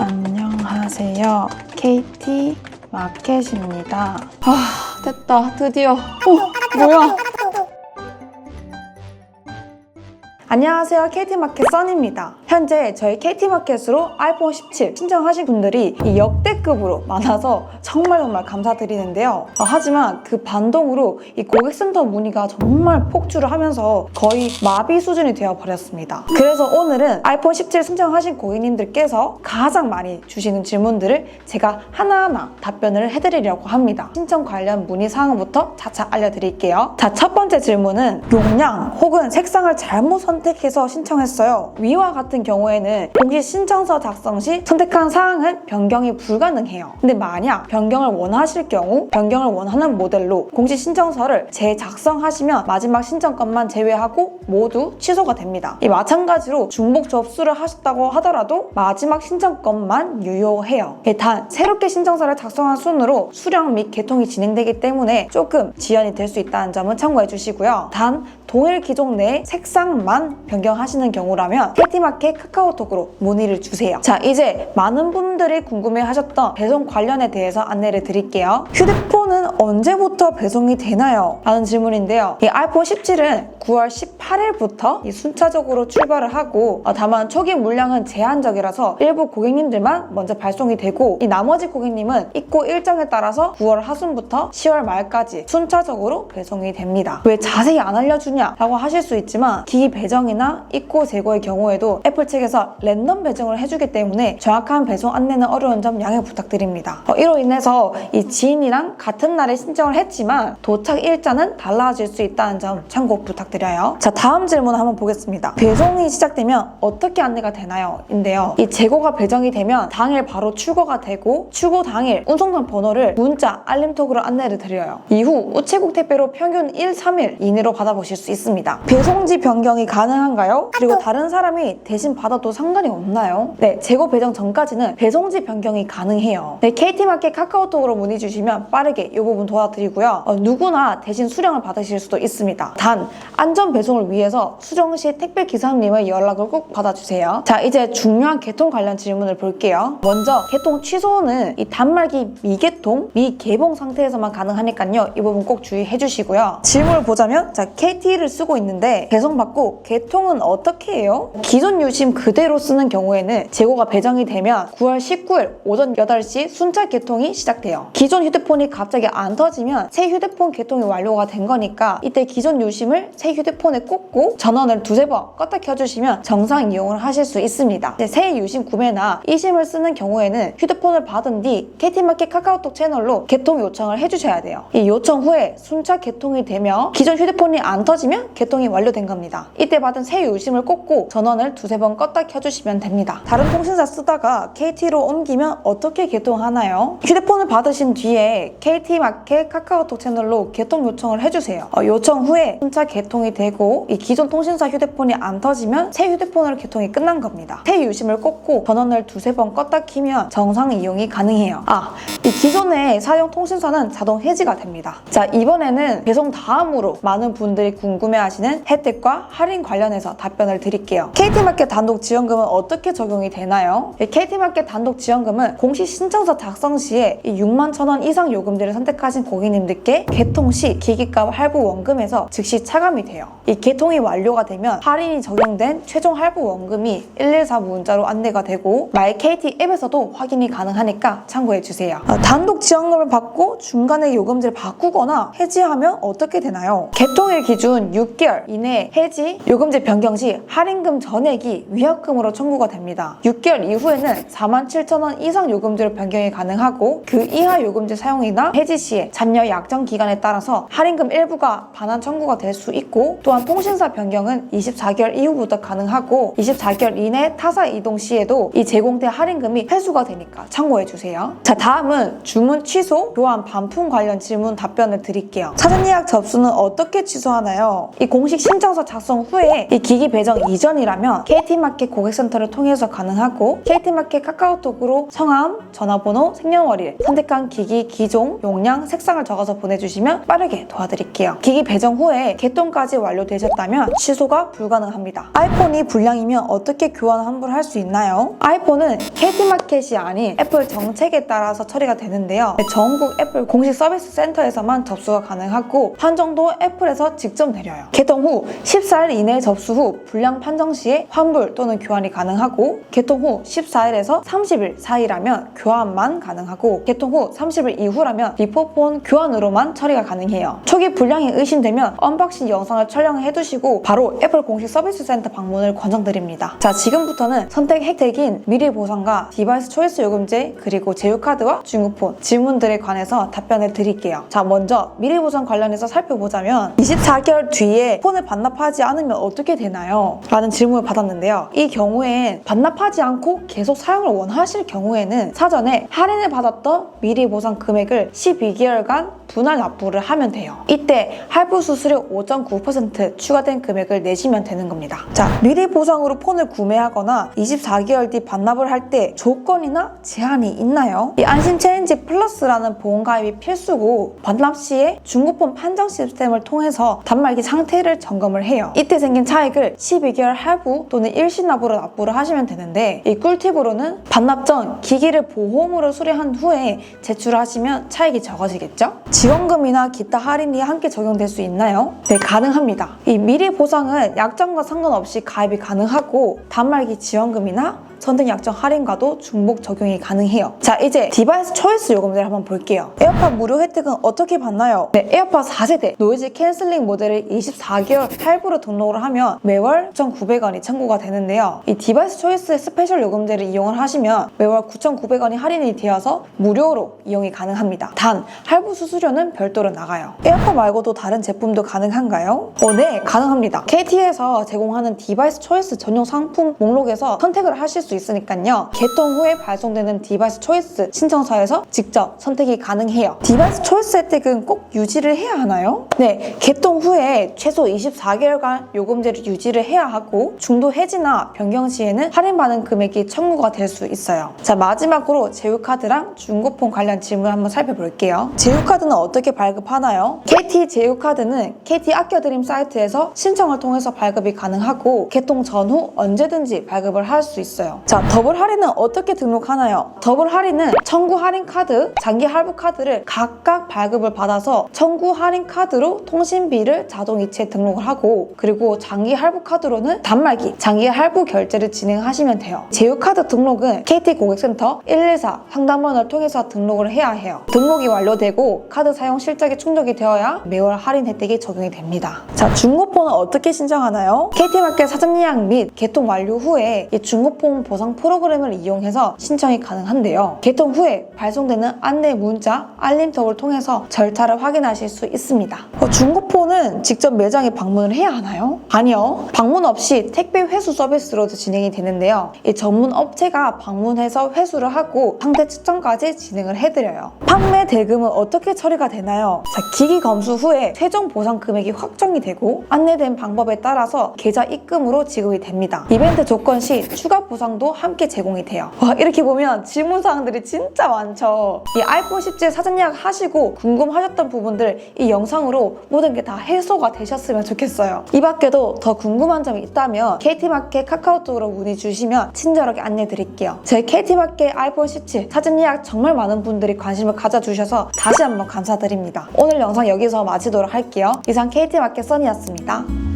안녕하세요. KT 마켓입니다. 아, 됐다. 드디어. 어, 뭐야? 안녕하세요. KT마켓 써니입니다. 현재 저희 KT마켓으로 아이폰 17 신청하신 분들이 이 역대급으로 많아서 정말 정말 감사드리는데요. 어, 하지만 그 반동으로 이 고객센터 문의가 정말 폭주를 하면서 거의 마비 수준이 되어버렸습니다. 그래서 오늘은 아이폰 17 신청하신 고객님들께서 가장 많이 주시는 질문들을 제가 하나하나 답변을 해드리려고 합니다. 신청 관련 문의 사항부터 차차 알려드릴게요. 자, 첫 번째 질문은 용량 혹은 색상을 잘못 선 택해서 신청했어요. 위와 같은 경우에는 공시 신청서 작성 시 선택한 사항은 변경이 불가능해요. 근데 만약 변경을 원하실 경우 변경을 원하는 모델로 공시 신청서를 재작성하시면 마지막 신청건만 제외하고 모두 취소가 됩니다. 이 마찬가지로 중복 접수를 하셨다고 하더라도 마지막 신청건만 유효해요. 예, 단 새롭게 신청서를 작성한 순으로 수령 및 개통이 진행되기 때문에 조금 지연이 될 수 있다는 점은 참고해 주시고요. 단 동일 기종 내 색상만 변경하시는 경우라면 캐티마켓 카카오톡으로 문의를 주세요. 자, 이제 많은 분들이 궁금해 하셨던 배송 관련에 대해서 안내를 드릴게요. 휴대폰은 언제부터 배송이 되나요? 라는 질문인데요. 이 아이폰 17은 9월 18일부터 순차적으로 출발을 하고 어, 다만 초기 물량은 제한적이라서 일부 고객님들만 먼저 발송이 되고 이 나머지 고객님은 입고 일정에 따라서 9월 하순부터 10월 말까지 순차적으로 배송이 됩니다. 왜 자세히 안 알려주냐 라고 하실 수 있지만 기기 배정이나 입고 재고의 경우에도 애플 측에서 랜덤 배정을 해주기 때문에 정확한 배송 안내는 어려운 점 양해 부탁드립니다. 어, 이로 인해서 이 지인이랑 같은 날에 신청을 했지만 도착 일자는 달라질 수 있다는 점 참고 부탁드려요. 자 다음 질문 한번 보겠습니다. 배송이 시작되면 어떻게 안내가 되나요? 인데요. 이 재고가 배정이 되면 당일 바로 출고가 되고 출고 당일 운송선 번호를 문자 알림톡으로 안내를 드려요. 이후 우체국 택배로 평균 1, 3일 이내로 받아보실 수 있습니다. 배송지 변경이 가능한가요? 그리고 다른 사람이 대신 받아도 상관이 없나요? 네, 재고 배정 전까지는 배송지 변경이 가능해요. 네, KT마켓 카카오톡으로 문의 주시면 빠르게 이 부분 도와드리고요. 어, 누구나 대신 수령을 받으실 수도 있습니다. 단 안전 배송을 위해서 수령 시 택배 기사님의 연락을 꼭 받아주세요. 자, 이제 중요한 개통 관련 질문을 볼게요. 먼저 개통 취소는 이 단말기 미개통, 미개봉 상태에서만 가능하니까요. 이 부분 꼭 주의해 주시고요. 질문을 보자면 자, KT 를 쓰고 있는데 배송받고 개통은 어떻게 해요? 기존 유심 그대로 쓰는 경우에는 재고가 배정이 되면 9월 19일 오전 8시 순차 개통이 시작돼요. 기존 휴대폰이 갑자기 안 터지면 새 휴대폰 개통이 완료가 된 거니까 이때 기존 유심을 새 휴대폰에 꽂고 전원을 두세 번 껐다 켜주시면 정상 이용을 하실 수 있습니다. 새 유심 구매나 이심을 쓰는 경우에는 휴대폰을 받은 뒤 KT마켓 카카오톡 채널로 개통 요청을 해주셔야 돼요. 이 요청 후에 순차 개통이 되며 기존 휴대폰이 안 터지면 개통이 완료된 겁니다. 이때 받은 새 유심을 꽂고 전원을 두세 번 껐다 켜주시면 됩니다. 다른 통신사 쓰다가 KT로 옮기면 어떻게 개통하나요? 휴대폰을 받으신 뒤에 KT마켓 카카오톡 채널로 개통 요청을 해주세요. 어, 요청 후에 순차 개통이 되고 이 기존 통신사 휴대폰이 안 터지면 새 휴대폰으로 개통이 끝난 겁니다. 새 유심을 꽂고 전원을 두세 번 껐다 키면 정상 이용이 가능해요. 아, 이 기존의 사용 통신사는 자동 해지가 됩니다. 자, 이번에는 배송 다음으로 많은 분들이 궁금 해하시는 혜택과 할인 관련해서 답변을 드릴게요. KT마켓 단독 지원금은 어떻게 적용이 되나요? 이 KT마켓 단독 지원금은 공시 신청서 작성 시에 6만 천원 이상 요금제를 선택하신 고객님들께 개통 시 기기값 할부 원금에서 즉시 차감이 돼요. 이 개통이 완료가 되면 할인이 적용된 최종 할부 원금이 114 문자로 안내가 되고 마이 KT 앱에서도 확인이 가능하니까 참고해 주세요. 어, 단독 지원금을 받고 중간에 요금제를 바꾸거나 해지하면 어떻게 되나요? 개통일 기준 6개월 이내 해지 요금제 변경 시 할인금 전액이 위약금으로 청구가 됩니다. 6개월 이후에는 47,000원 이상 요금제로 변경이 가능하고 그 이하 요금제 사용이나 해지 시에 잔여 약정 기간에 따라서 할인금 일부가 반환 청구가 될 수 있고 또한 통신사 변경은 24개월 이후부터 가능하고 24개월 이내 타사 이동 시에도 이 제공된 할인금이 회수가 되니까 참고해 주세요. 자 다음은 주문 취소, 교환 반품 관련 질문 답변을 드릴게요. 사전 예약 접수는 어떻게 취소하나요? 이 공식 신청서 작성 후에 이 기기 배정 이전이라면 KT마켓 고객센터를 통해서 가능하고 KT마켓 카카오톡으로 성함, 전화번호, 생년월일, 선택한 기기 기종, 용량, 색상을 적어서 보내주시면 빠르게 도와드릴게요. 기기 배정 후에 개통까지 완료되셨다면 취소가 불가능합니다. 아이폰이 불량이면 어떻게 교환 환불할 수 있나요? 아이폰은 KT마켓이 아닌 애플 정책에 따라서 처리가 되는데요. 전국 애플 공식 서비스 센터에서만 접수가 가능하고 판정도 애플에서 직접 내려요. 개통 후 14일 이내 접수 후 불량 판정 시에 환불 또는 교환이 가능하고 개통 후 14일에서 30일 사이라면 교환만 가능하고 개통 후 30일 이후라면 리포폰 교환으로만 처리가 가능해요. 초기 불량이 의심되면 언박싱 영상을 촬영해 두시고 바로 애플 공식 서비스 센터 방문을 권장드립니다. 자, 지금부터는 선택 혜택인 미리 보상과 디바이스 초이스 요금제 그리고 제휴카드와 중고폰 질문들에 관해서 답변을 드릴게요. 자, 먼저 미리 보상 관련해서 살펴보자면 24개월 뒤에 폰을 반납하지 않으면 어떻게 되나요? 라는 질문을 받았는데요. 이 경우엔 반납하지 않고 계속 사용을 원하실 경우에는 사전에 할인을 받았던 미리 보상 금액을 12개월간 분할 납부를 하면 돼요. 이때 할부 수수료 5.9% 추가된 금액을 내시면 되는 겁니다. 자, 미리 보상으로 폰을 구매하거나 24개월 뒤 반납을 할 때 조건이나 제한이 있나요? 이 안심 체인지 플러스라는 보험 가입이 필수고 반납 시에 중고폰 판정 시스템을 통해서 단말 기 상태를 점검을 해요. 이때 생긴 차익을 12개월 할부 또는 일시납으로 납부를 하시면 되는데 이 꿀팁으로는 반납 전 기기를 보험으로 수리한 후에 제출하시면 차익이 적어지겠죠? 지원금이나 기타 할인이 함께 적용될 수 있나요? 네, 가능합니다. 이 미리 보상은 약정과 상관없이 가입이 가능하고 단말기 지원금이나 선택 약정 할인과도 중복 적용이 가능해요. 자, 이제 디바이스 초이스 요금제를 한번 볼게요. 에어팟 무료 혜택은 어떻게 받나요? 네, 에어팟 4세대 노이즈 캔슬링 모델을 24개월 할부로 등록을 하면 매월 9,900원이 청구가 되는데요. 이 디바이스 초이스 스페셜 요금제를 이용을 하시면 매월 9,900원이 할인이 되어서 무료로 이용이 가능합니다. 단, 할부 수수료는 별도로 나가요. 에어팟 말고도 다른 제품도 가능한가요? 어, 네, 가능합니다. KT에서 제공하는 디바이스 초이스 전용 상품 목록에서 선택을 하실 수 있으니까요. 개통 후에 발송되는 디바이스 초이스 신청서에서 직접 선택이 가능해요. 디바이스 초이스 혜택은 꼭 유지를 해야 하나요? 네, 개통 후에 최소 24개월간 요금제를 유지를 해야 하고 중도 해지나 변경 시에는 할인받은 금액이 청구가 될 수 있어요. 자, 마지막으로 제휴카드랑 중고폰 관련 질문 한번 살펴볼게요. 제휴카드는 어떻게 발급하나요? KT 제휴카드는 KT 아껴드림 사이트에서 신청을 통해서 발급이 가능하고 개통 전후 언제든지 발급을 할 수 있어요. 자, 더블 할인은 어떻게 등록하나요? 더블 할인은 청구 할인 카드, 장기 할부 카드를 각각 발급을 받아서 청구 할인 카드로 통신비를 자동 이체 등록을 하고 그리고 장기 할부 카드로는 단말기, 장기 할부 결제를 진행하시면 돼요. 제휴카드 등록은 KT 고객센터 114 상담원을 통해서 등록을 해야 해요. 등록이 완료되고 카드 사용 실적이 충족이 되어야 매월 할인 혜택이 적용이 됩니다. 자, 중고폰은 어떻게 신청하나요? KT마켓 사전 예약 및 개통 완료 후에 이 중고폰 보상 프로그램을 이용해서 신청이 가능한데요. 개통 후에 발송되는 안내 문자, 알림톡을 통해서 절차를 확인하실 수 있습니다. 어, 중고폰은 직접 매장에 방문을 해야 하나요? 아니요. 방문 없이 택배 회수 서비스로도 진행이 되는데요. 이 전문 업체가 방문해서 회수를 하고 상태 측정까지 진행을 해드려요. 판매 대금은 어떻게 처리가 되나요? 자, 기기 검수 후에 최종 보상 금액이 확정이 되고 안내된 방법에 따라서 계좌 입금으로 지급이 됩니다. 이벤트 조건 시 추가 보상 도 함께 제공이 돼요. 와, 이렇게 보면 질문 사항들이 진짜 많죠. 이 아이폰 17 사전 예약 하시고 궁금하셨던 부분들 이 영상으로 모든 게 다 해소가 되셨으면 좋겠어요. 이 밖에도 더 궁금한 점이 있다면 KT마켓 카카오톡으로 문의 주시면 친절하게 안내 드릴게요. 제 KT마켓 아이폰 17 사전 예약 정말 많은 분들이 관심을 가져주셔서 다시 한번 감사드립니다. 오늘 영상 여기서 마치도록 할게요. 이상 KT마켓 써니였습니다.